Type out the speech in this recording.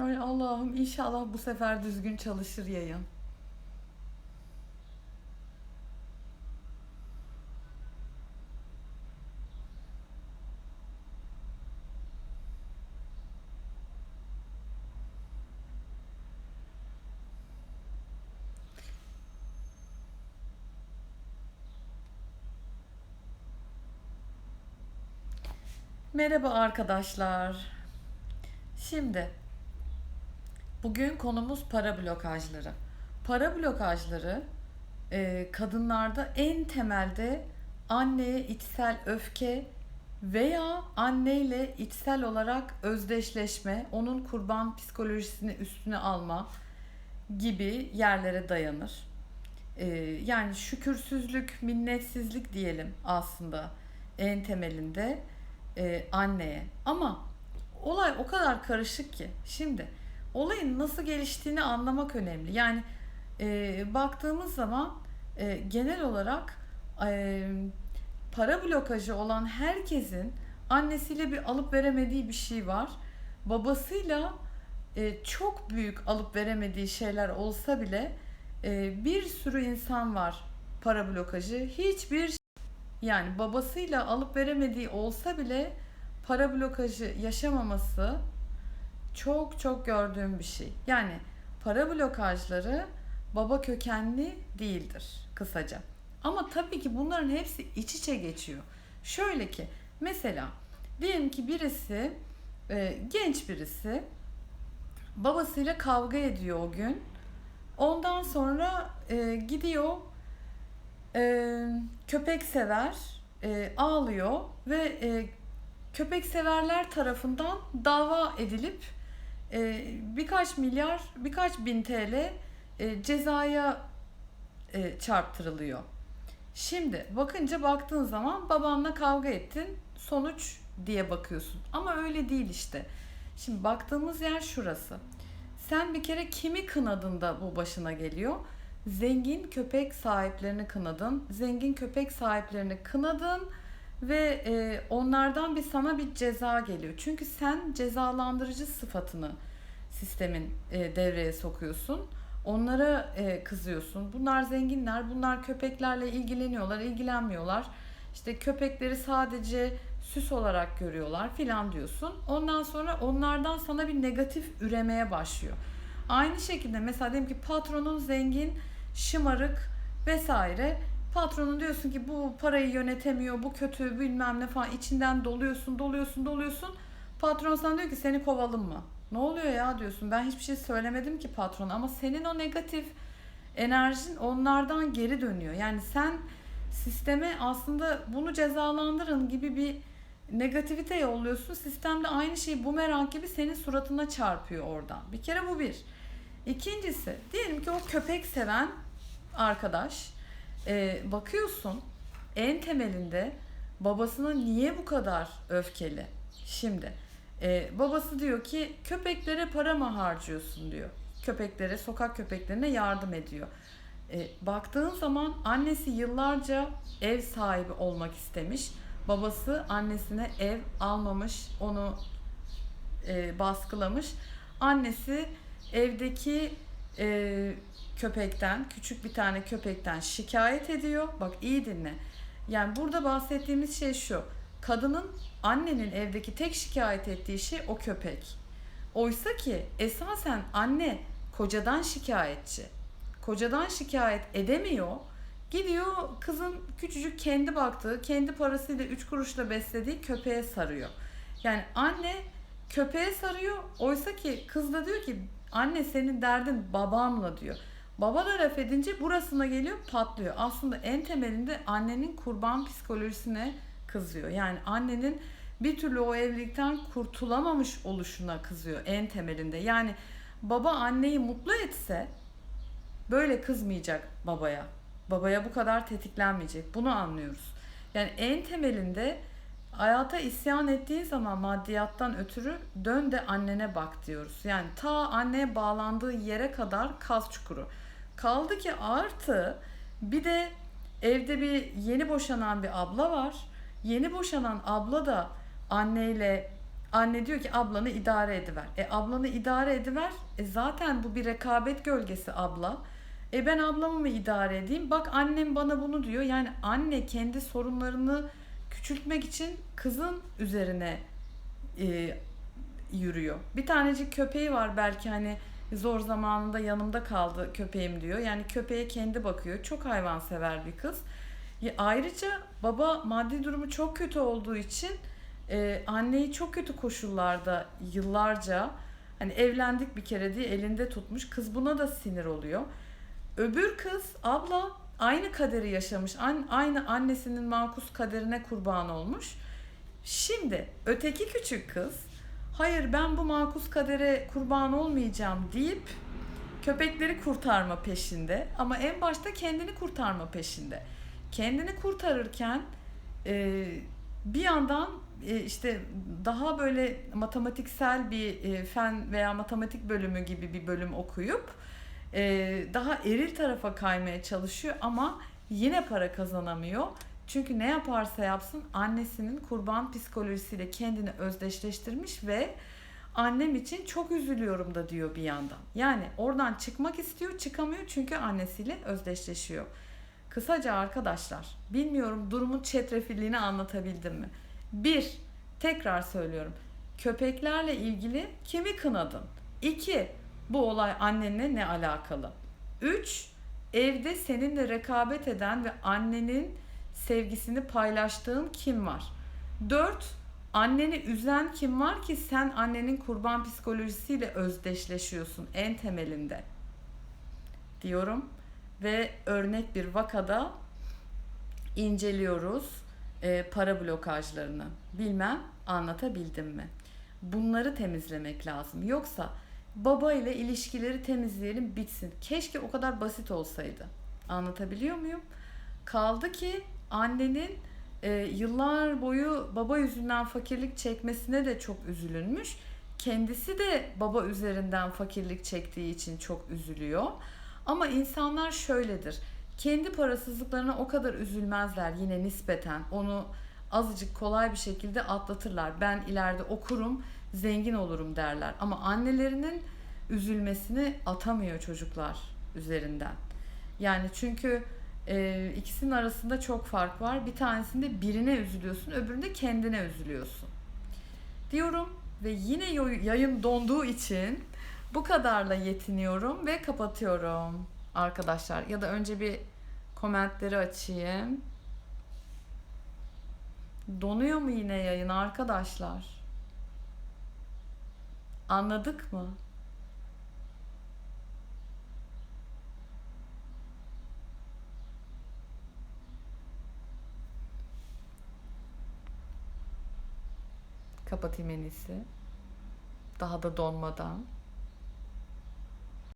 Ay Allah'ım inşallah bu sefer düzgün çalışır yayın. Merhaba arkadaşlar. Şimdi bugün konumuz para blokajları. Para blokajları e, kadınlarda en temelde anneye içsel öfke veya anneyle içsel olarak özdeşleşme, onun kurban psikolojisini üstüne alma gibi yerlere dayanır. E, yani şükürsüzlük, minnetsizlik diyelim aslında en temelinde e, anneye. Ama olay o kadar karışık ki. Şimdi olayın nasıl geliştiğini anlamak önemli. Yani e, baktığımız zaman e, genel olarak e, para blokajı olan herkesin annesiyle bir alıp veremediği bir şey var. Babasıyla e, çok büyük alıp veremediği şeyler olsa bile e, bir sürü insan var para blokajı. Hiçbir yani babasıyla alıp veremediği olsa bile para blokajı yaşamaması çok çok gördüğüm bir şey. Yani para blokajları baba kökenli değildir kısaca. Ama tabii ki bunların hepsi iç içe geçiyor. Şöyle ki mesela diyelim ki birisi e, genç birisi babasıyla kavga ediyor o gün. Ondan sonra e, gidiyor e, köpek sever e, ağlıyor ve e, köpek severler tarafından dava edilip e, birkaç milyar birkaç bin TL e, cezaya e, çarptırılıyor. Şimdi bakınca baktığın zaman babanla kavga ettin sonuç diye bakıyorsun ama öyle değil işte. Şimdi baktığımız yer şurası. Sen bir kere kimi kınadın da bu başına geliyor? Zengin köpek sahiplerini kınadın. Zengin köpek sahiplerini kınadın ve e, onlardan bir sana bir ceza geliyor. Çünkü sen cezalandırıcı sıfatını sistemin e, devreye sokuyorsun. Onlara e, kızıyorsun. Bunlar zenginler, bunlar köpeklerle ilgileniyorlar, ilgilenmiyorlar. İşte köpekleri sadece süs olarak görüyorlar filan diyorsun. Ondan sonra onlardan sana bir negatif üremeye başlıyor. Aynı şekilde mesela diyelim ki patronun zengin, şımarık vesaire. Patronun diyorsun ki bu parayı yönetemiyor, bu kötü bilmem ne falan içinden doluyorsun, doluyorsun, doluyorsun. Patron sana diyor ki seni kovalım mı? Ne oluyor ya diyorsun. Ben hiçbir şey söylemedim ki patron ama senin o negatif enerjin onlardan geri dönüyor. Yani sen sisteme aslında bunu cezalandırın gibi bir negativite yolluyorsun. Sistem de aynı şeyi bumerang gibi senin suratına çarpıyor oradan. Bir kere bu bir. İkincisi diyelim ki o köpek seven arkadaş e, bakıyorsun en temelinde babasına niye bu kadar öfkeli? Şimdi e, babası diyor ki köpeklere para mı harcıyorsun diyor. Köpeklere, sokak köpeklerine yardım ediyor. E, baktığın zaman annesi yıllarca ev sahibi olmak istemiş. Babası annesine ev almamış, onu e, baskılamış. Annesi evdeki e, köpekten, küçük bir tane köpekten şikayet ediyor. Bak iyi dinle. Yani burada bahsettiğimiz şey şu. Kadının, annenin evdeki tek şikayet ettiği şey o köpek. Oysa ki esasen anne kocadan şikayetçi. Kocadan şikayet edemiyor. Gidiyor kızın küçücük kendi baktığı, kendi parasıyla 3 kuruşla beslediği köpeğe sarıyor. Yani anne köpeğe sarıyor. Oysa ki kız da diyor ki anne senin derdin babanla diyor. Baba da laf edince burasına geliyor patlıyor. Aslında en temelinde annenin kurban psikolojisine kızıyor. Yani annenin bir türlü o evlilikten kurtulamamış oluşuna kızıyor en temelinde. Yani baba anneyi mutlu etse böyle kızmayacak babaya. Babaya bu kadar tetiklenmeyecek. Bunu anlıyoruz. Yani en temelinde hayata isyan ettiğin zaman maddiyattan ötürü dön de annene bak diyoruz. Yani ta anneye bağlandığı yere kadar kaz çukuru. Kaldı ki artı bir de evde bir yeni boşanan bir abla var. Yeni boşanan abla da anneyle Anne diyor ki ablanı idare ediver. E ablanı idare ediver. E zaten bu bir rekabet gölgesi abla. E ben ablamı mı idare edeyim? Bak annem bana bunu diyor. Yani anne kendi sorunlarını küçültmek için kızın üzerine e, yürüyor. Bir tanecik köpeği var belki hani zor zamanında yanımda kaldı köpeğim diyor. Yani köpeğe kendi bakıyor. Çok hayvansever bir kız. Ya ayrıca baba maddi durumu çok kötü olduğu için e, anneyi çok kötü koşullarda yıllarca hani evlendik bir kere diye elinde tutmuş. Kız buna da sinir oluyor. Öbür kız abla aynı kaderi yaşamış. Aynı annesinin makus kaderine kurban olmuş. Şimdi öteki küçük kız hayır ben bu makus kadere kurban olmayacağım deyip köpekleri kurtarma peşinde ama en başta kendini kurtarma peşinde. Kendini kurtarırken e, bir yandan e, işte daha böyle matematiksel bir e, fen veya matematik bölümü gibi bir bölüm okuyup daha eril tarafa kaymaya çalışıyor ama yine para kazanamıyor. Çünkü ne yaparsa yapsın annesinin kurban psikolojisiyle kendini özdeşleştirmiş ve annem için çok üzülüyorum da diyor bir yandan. Yani oradan çıkmak istiyor, çıkamıyor çünkü annesiyle özdeşleşiyor. Kısaca arkadaşlar, bilmiyorum durumun çetrefilliğini anlatabildim mi? Bir, tekrar söylüyorum. Köpeklerle ilgili kimi kınadın? İki, bu olay annenle ne alakalı? Üç, evde seninle rekabet eden ve annenin sevgisini paylaştığın kim var? Dört, anneni üzen kim var ki sen annenin kurban psikolojisiyle özdeşleşiyorsun en temelinde? Diyorum ve örnek bir vakada inceliyoruz e, para blokajlarını. Bilmem anlatabildim mi? Bunları temizlemek lazım. Yoksa baba ile ilişkileri temizleyelim bitsin. Keşke o kadar basit olsaydı. Anlatabiliyor muyum? Kaldı ki annenin e, yıllar boyu baba yüzünden fakirlik çekmesine de çok üzülünmüş. Kendisi de baba üzerinden fakirlik çektiği için çok üzülüyor. Ama insanlar şöyledir. Kendi parasızlıklarına o kadar üzülmezler yine nispeten. Onu azıcık kolay bir şekilde atlatırlar. Ben ileride okurum, zengin olurum derler. Ama annelerinin üzülmesini atamıyor çocuklar üzerinden. Yani çünkü e, ikisinin arasında çok fark var. Bir tanesinde birine üzülüyorsun, öbüründe kendine üzülüyorsun. Diyorum ve yine yayın donduğu için bu kadarla yetiniyorum ve kapatıyorum arkadaşlar. Ya da önce bir komentleri açayım. Donuyor mu yine yayın arkadaşlar? Anladık mı? Kapatayım en iyisi. Daha da donmadan.